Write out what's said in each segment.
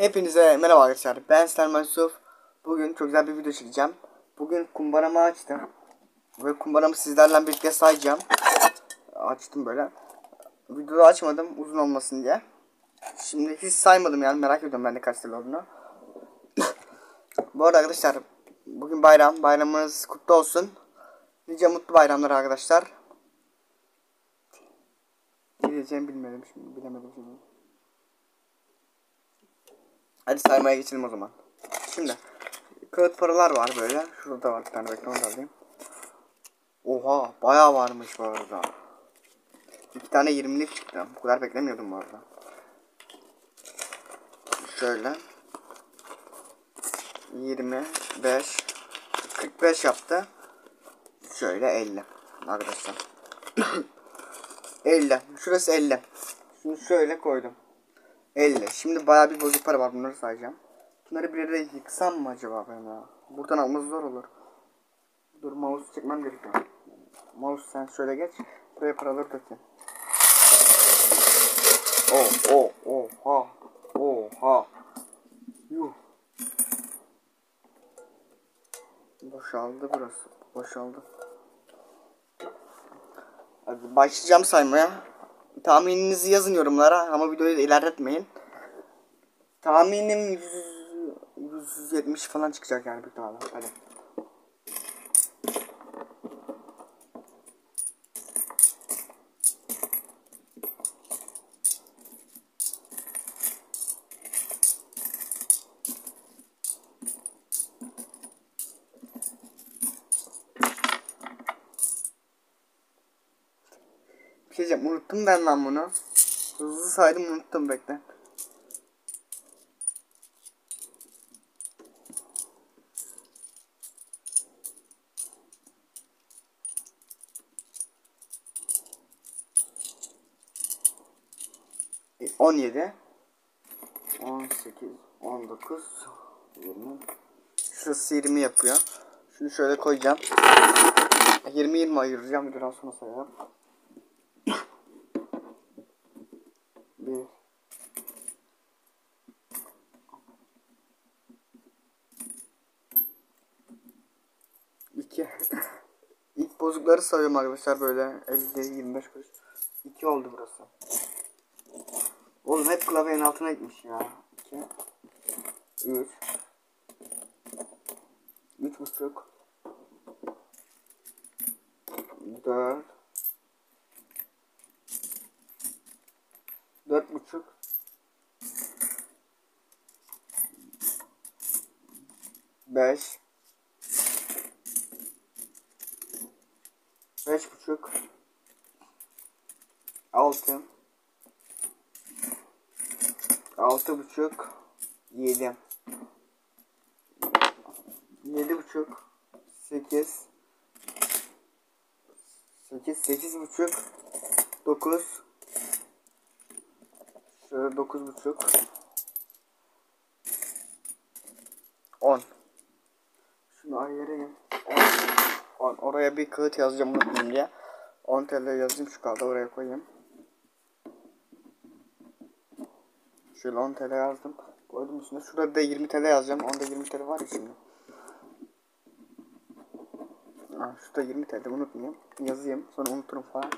Hepinize merhaba arkadaşlar. Ben Selman Yusuf. Bugün çok güzel bir video çekeceğim. Bugün kumbaramı açtım. Ve kumbaramı sizlerle birlikte sayacağım. Açtım böyle. Videoda açmadım uzun olmasın diye. Şimdi hiç saymadım yani merak ediyorum ben de kaç TL olduğunu. Bu arada arkadaşlar bugün bayram. Bayramınız kutlu olsun. Nice mutlu bayramlar arkadaşlar. Ne diyeceğimi bilmedim şimdi. Bilemedim şimdi. Hadi saymaya geçelim o zaman. Şimdi kağıt paralar var böyle. Şurada da var bir tane bekle onu alayım. Oha bayağı varmış bu arada. İki tane 20'lik çıktı. Bu kadar beklemiyordum bu arada. Şöyle. 25 45 yaptı. Şöyle 50 arkadaşlar. 50. Şurası 50. Şunu şöyle koydum. 50. Şimdi bayağı bir bozuk para var. Bunları sayacağım. Bunları bir yere yıksam mı acaba ben ya? Buradan alması zor olur. Dur mouse çekmem gerekiyor. Mouse sen şöyle geç. Buraya paraları dökeyim. Oh oh oha. Oha. Yuh. Boşaldı burası. Boşaldı. Hadi başlayacağım saymaya. Tahmininizi yazın yorumlara ama videoyu da ilerletmeyin. Tahminim 100, 170 falan çıkacak yani bir tane. Hadi. Diyeceğim unuttum ben lan bunu. Hızlı saydım unuttum bekle. E, 17 18 19 20 Şurası 20 yapıyor. Şunu şöyle koyacağım. 20 20 ayıracağım videodan sonra sayarım. 2. İlk bozukları sayıyorum arkadaşlar böyle 50 25 kuruş. 2 oldu burası. Oğlum hep klavyenin altına gitmiş ya. 2 3 3 buçuk 4 4 buçuk 5 Beş buçuk. Altı. Altı buçuk. Yedi. Yedi buçuk. Sekiz. Sekiz. Sekiz buçuk. Dokuz. Şöyle dokuz buçuk. On. Şunu ayırayım. On. On. Oraya bir kağıt yazacağım unutmayayım diye. 10 TL yazayım şu kağıda oraya koyayım. Şöyle 10 TL yazdım. Koydum üstüne. Şurada da 20 TL yazacağım. Onda 20 TL var ya şimdi. Ha, şurada 20 TL unutmayayım. Yazayım. Sonra unuturum falan.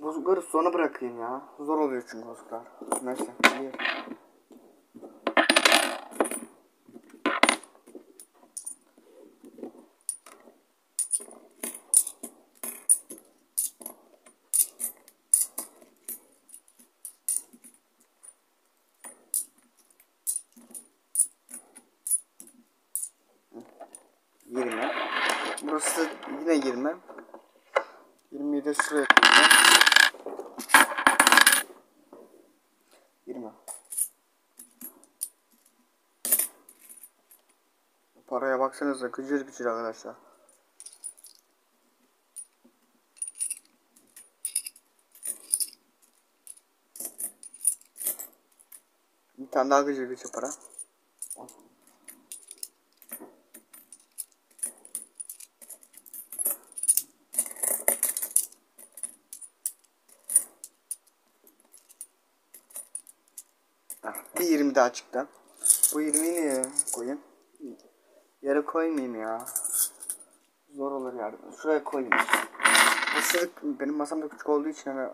Bozukları sona bırakayım ya. Zor oluyor çünkü bozuklar. Neyse. Bir. Burası yine yirmi. Yirmiyi de şuraya koyacağım. 20. Paraya baksanıza gıcır gıcır arkadaşlar. Bir tane daha gıcır gıcır para. Bir 20 daha çıktı. Bu 20'yi nereye koyayım? Yere koymayayım ya. Zor olur yani. Şuraya koyayım. Nasıl benim masam da küçük olduğu için hani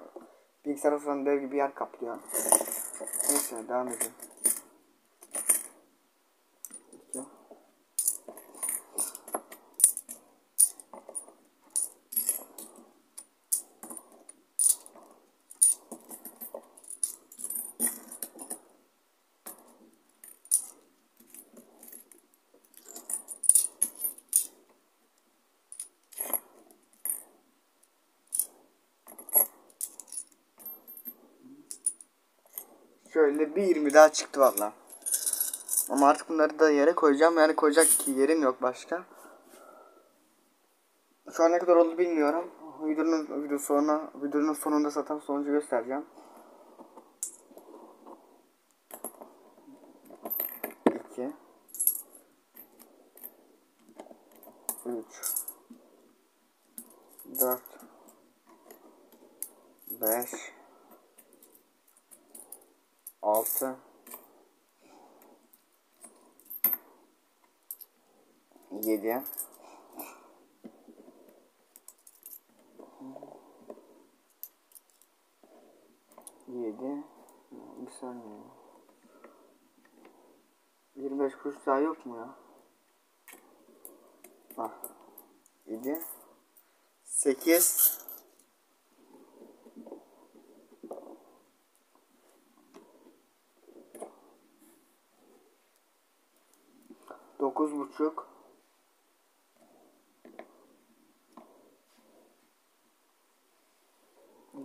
bilgisayar falan dev gibi yer kaplıyor. Neyse devam edelim. İki. Şöyle bir 20 daha çıktı valla. Ama artık bunları da yere koyacağım. Yani koyacak ki yerim yok başka. Şu an ne kadar oldu bilmiyorum. Videonun video sonra videonun sonunda zaten sonucu göstereceğim. İki. Üç. Dört. Beş. 6 7 7 bir saniye. 25 kuruş daha yok mu ya? Bak 7 8 Dokuz buçuk.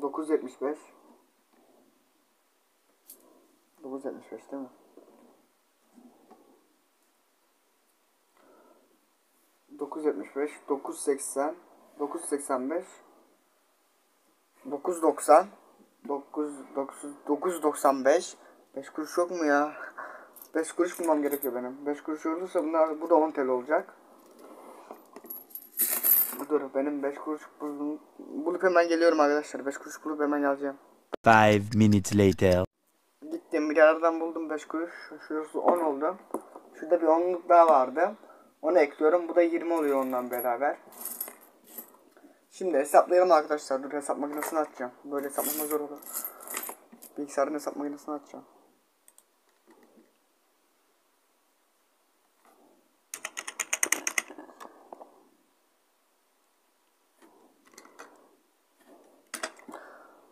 Dokuz yetmiş beş. Dokuz yetmiş beş değil mi? Dokuz yetmiş beş. Dokuz seksen. Dokuz seksen beş. Dokuz doksan. Dokuz dokuz dokuz doksan beş. Beş kuruş yok mu ya? 5 kuruş bulmam gerekiyor benim. 5 kuruş olursa bunlar bu da 10 TL olacak. Dur benim 5 kuruş buldum. Bulup hemen geliyorum arkadaşlar. 5 kuruş bulup hemen geleceğim. Five minutes later. Gittim bir yerden buldum 5 kuruş. Şurası 10 oldu. Şurada bir 10'luk daha vardı. Onu ekliyorum. Bu da 20 oluyor ondan beraber. Şimdi hesaplayalım arkadaşlar. Dur hesap makinesini açacağım. Böyle hesaplama zor olur. Bilgisayarın hesap makinesini açacağım.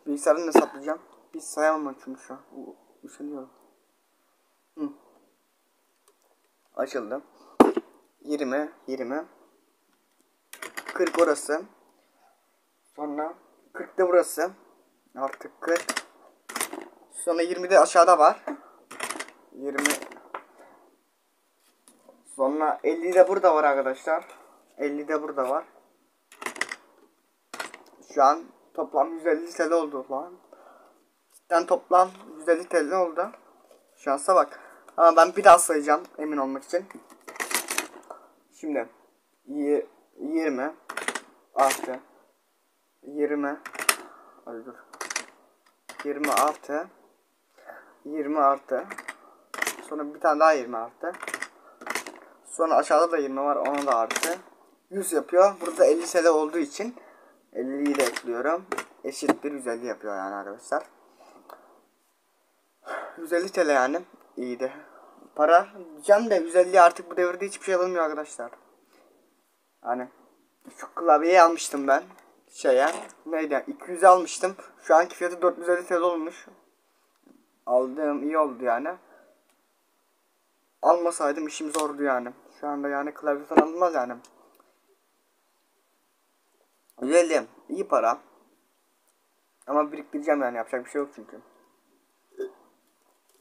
Bilgisayarını hesaplayacağım. Biz sayamam çünkü şu an. Üşeniyorum. Hı. Açıldı. 20, 20. 40 orası. Sonra 40 da burası. Artık 40. Sonra 20 de aşağıda var. 20. Sonra 50 de burada var arkadaşlar. 50 de burada var. Şu an toplam 150 TL oldu lan. Cidden toplam 150 TL oldu. Şansa bak. Ama ben bir daha sayacağım emin olmak için. Şimdi y- 20 artı 20 Ay dur. 20 artı 20 artı sonra bir tane daha 20 artı sonra aşağıda da 20 var ona da artı 100 yapıyor. Burada 50 TL olduğu için 50'yi de ekliyorum. Eşittir 150 yapıyor yani arkadaşlar. 150 TL yani. İyi de. Para diyeceğim de 150 artık bu devirde hiçbir şey alınmıyor arkadaşlar. Hani şu klavyeyi almıştım ben. Şeye neydi 200 almıştım. Şu anki fiyatı 450 TL olmuş. Aldığım iyi oldu yani. Almasaydım işim zordu yani. Şu anda yani klavye falan alınmaz yani. 150 iyi para. Ama biriktireceğim yani yapacak bir şey yok çünkü.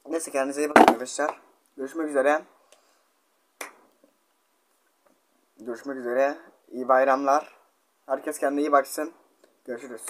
Neyse kendinize iyi bakın arkadaşlar. Görüşmek üzere. Görüşmek üzere. İyi bayramlar. Herkes kendine iyi baksın. Görüşürüz.